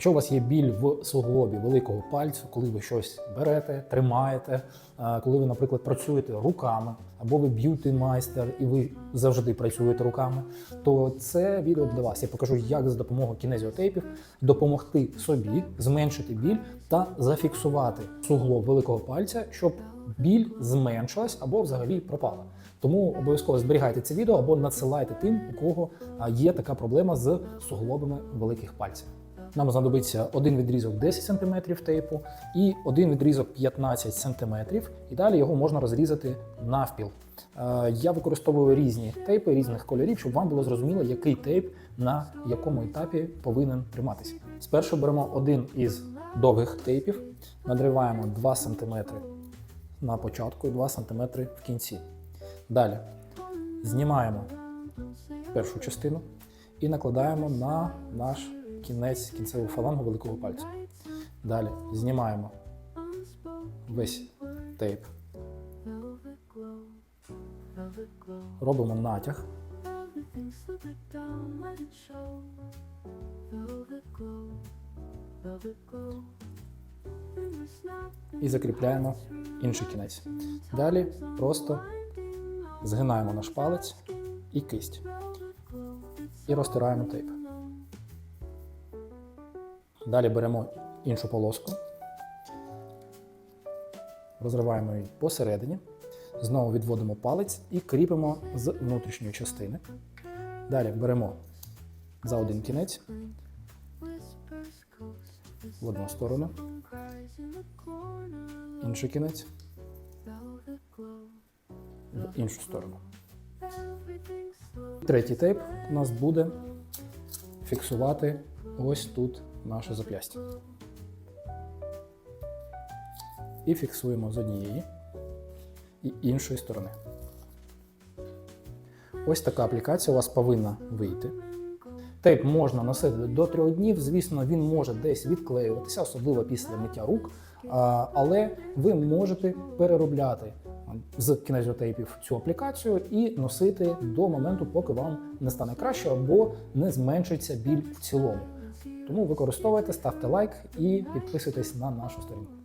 Якщо у вас є біль в суглобі великого пальцю, коли ви щось берете, тримаєте, е, коли ви, наприклад, працюєте руками, або ви б'юти майстер і ви завжди працюєте руками, то це відео для вас. Я покажу, як за допомогою кінезіотейпів допомогти собі зменшити біль та зафіксувати суглоб великого пальця, щоб біль зменшилась або взагалі пропала. Тому обов'язково зберігайте це відео або надсилайте тим, у кого є така проблема з суглобами великих пальців. Нам знадобиться один відрізок 10 см тейпу і один відрізок 15 см, і далі його можна розрізати навпіл. Е, Я використовую різні тейпи різних кольорів, щоб вам було зрозуміло, який тейп на якому етапі повинен триматися. Спершу беремо один із довгих тейпів, надриваємо 2 см на початку і 2 см в кінці. Далі знімаємо першу частину і накладаємо на наш кінець кінцеву фалангу великого пальця. Далі знімаємо весь тейп. Робимо натяг. І закріпляємо інший кінець. Далі просто згинаємо наш палець і кисть. І розтираємо тейп. Далі беремо іншу полоску, розриваємо її посередині, знову відводимо палець і кріпимо з внутрішньої частини. Далі беремо за один кінець в одну сторону, інший кінець в іншу сторону. Третій тейп у нас буде фіксувати ось тут наше зап'ястя. І фіксуємо з однієї і іншої сторони. Ось така аплікація у вас повинна вийти. Тейп можна носити до трьох днів. Звісно, він може десь відклеюватися, особливо після миття рук. Але ви можете переробляти з кінезіотейпів цю аплікацію і носити до моменту, поки вам не стане краще або не зменшиться біль в цілому. Тому використовуйте, ставте лайк і підписуйтесь на нашу сторінку.